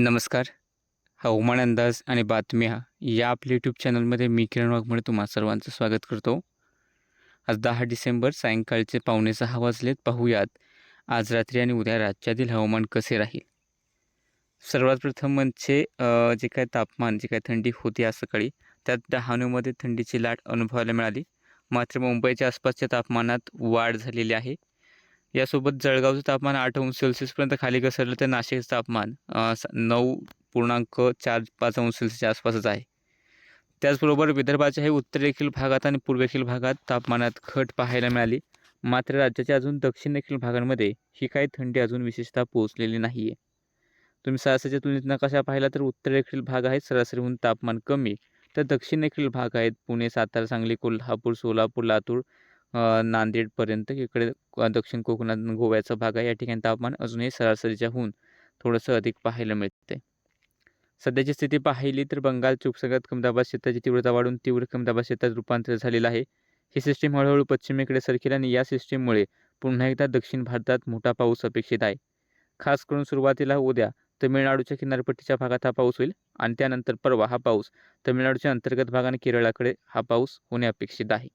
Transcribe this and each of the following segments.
नमस्कार. हवामान अंदाज आणि बातम्या या आपल्या यूट्यूब चॅनलमध्ये मी किरण वाघमोडे तुम्हा सर्वांचं स्वागत करतो. आज दहा डिसेंबर सायंकाळचे पावणे सहा वाजलेत. पाहूयात. आज रात्री आणि उद्या राज्यातील हवामान कसे राहील? सर्वात प्रथम म्हणजे जे काय तापमान जे काय थंडी होती आज सकाळी त्यात डहाणूमध्ये थंडीची लाट अनुभवायला मिळाली. मात्र मुंबईच्या आसपासच्या तापमानात वाढ झालेली आहे. यासोबत जळगावचं तापमान आठ अंश सेल्सिअसपर्यंत खाली घसरलं तर नाशिकचं तापमान नऊ पूर्णांक चार पाच अंश सेल्सिअसच्या आसपासच आहे. त्याचबरोबर विदर्भाच्या हे उत्तरेखील भागात आणि पूर्वेखील भागात तापमानात घट पाहायला मिळाली. मात्र राज्याच्या अजून दक्षिणेखील भागांमध्ये ही काही थंडी अजून विशेषतः पोहोचलेली नाही आहे तुम्ही सरासरीच्या तुलनेत नकाशा पाहिला तर उत्तरेखील भाग आहेत सरासरीहून तापमान कमी तर दक्षिणेखील भाग आहेत पुणे सातारा सांगली कोल्हापूर सोलापूर लातूर नांदेडपर्यंत इकडे दक्षिण कोकणात गोव्याचा भाग आहे. या ठिकाणी तापमान अजूनही सरासरीच्या होऊन थोडंसं अधिक पाहायला मिळते सध्याची स्थिती पाहिली तर बंगालच्या उपसागरात कमदाबाद क्षेत्राची तीव्रता वाढून तीव्र कमदाबाद क्षेत्रात रूपांतर झालेलं आहे. ही सिस्टीम हळूहळू पश्चिमेकडे सरकेल आणि या सिस्टीममुळे पुन्हा एकदा दक्षिण भारतात मोठा पाऊस अपेक्षित आहे. खास करून सुरुवातीला उद्या तमिळनाडूच्या किनारपट्टीच्या भागात हा पाऊस होईल आणि त्यानंतर परवा हा पाऊस तमिळनाडूच्या अंतर्गत भाग आणि केरळाकडे हा पाऊस होणे अपेक्षित आहे.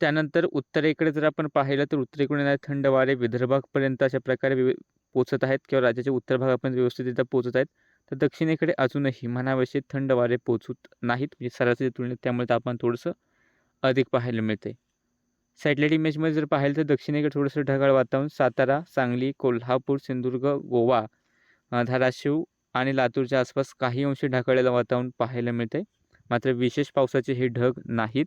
त्यानंतर उत्तरेकडे जर आपण पाहिलं तर उत्तरेकडून येणारे थंड वारे विदर्भापर्यंत अशा प्रकारे वि पोचत आहेत किंवा राज्याच्या उत्तर भागापर्यंत व्यवस्थितरित्या पोचत आहेत. तर दक्षिणेकडे अजूनही म्हणावेसे थंड वारे पोचत नाहीत. म्हणजे सरासरी तुलनेत त्यामुळे तापमान थोडंसं अधिक पाहायला मिळते सॅटेलाईट इमेजमध्ये जर पाहिलं तर दक्षिणेकडे थोडंसं ढगाळ वातावरण. सातारा सांगली कोल्हापूर सिंधुदुर्ग गोवा धाराशिव आणि लातूरच्या आसपास काही अंशी ढगाळलेलं वातावरण पाहायला मिळते मात्र विशेष पावसाचे हे ढग नाहीत.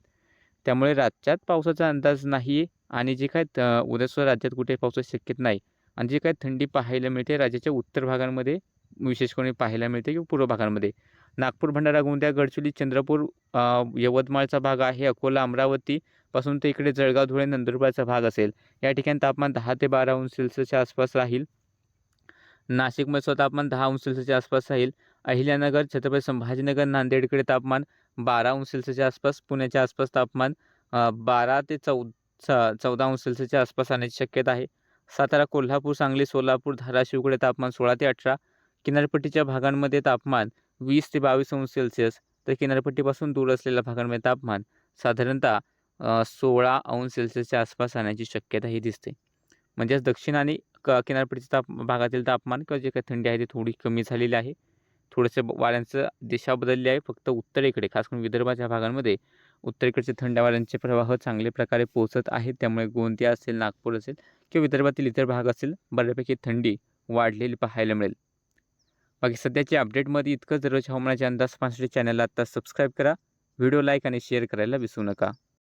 त्यामुळे राज्यात पावसाचा अंदाज नाही आहे आणि जे काय उद्यासुद्धा राज्यात कुठे पावसाची शक्यता नाही आणि जे काय थंडी पाहायला मिळते राज्याच्या उत्तर भागांमध्ये विशेष करून पाहायला मिळते किंवा पूर्व भागांमध्ये. नागपूर भंडारा गोंदिया गडचिरोली चंद्रपूर यवतमाळचा भाग आहे अकोला अमरावती पासून ते इकडे जळगाव धुळे नंदुरबारचा भाग असेल. या ठिकाणी तापमान दहा ते बारा अंश सेल्सिअसच्या आसपास राहील. नाशिकमध्ये स्वतः तापमान दहा अंश सेल्सिअसच्या आसपास राहील. अहिल्यानगर छत्रपती संभाजीनगर नांदेडकडे तापमान बारा अंश सेल्सिअसच्या आसपास पुण्याच्या आसपास तापमान बारा ते चौ चौदा अंश सेल्सिअसच्या आसपास राहण्याची शक्यता आहे. सातारा कोल्हापूर सांगली सोलापूर धाराशिवकडे तापमान सोळा ते अठरा. किनारपट्टीच्या भागांमध्ये तापमान वीस ते बावीस अंश सेल्सिअस तर किनारपट्टीपासून दूर असलेल्या भागांमध्ये तापमान साधारणतः सोळा अंश सेल्सिअसच्या आसपास राहण्याची शक्यता ही दिसते. म्हणजेच दक्षिण आणि क किनारपट्टीच्या ताप भागातील तापमान किंवा जे काही थंडी आहे ती थोडी कमी झालेली आहे. थोडंसं वाऱ्यांचं दिशा बदलली आहे. फक्त उत्तरेकडे खास करून विदर्भाच्या भागांमध्ये उत्तरेकडचे थंड वाऱ्यांचे प्रवाह चांगल्या प्रकारे पोहोचत आहेत. त्यामुळे गोंदिया असेल नागपूर असेल किंवा विदर्भातील इतर भाग असेल बऱ्यापैकी थंडी वाढलेली पाहायला मिळेल. बाकी सध्याच्या अपडेटमध्ये इतकंच. दररोज हवामानाचे अंदाज पाहण्यासाठी चॅनलला आत्ता सबस्क्राईब करा. व्हिडिओ लाईक आणि शेअर करायला विसरू नका.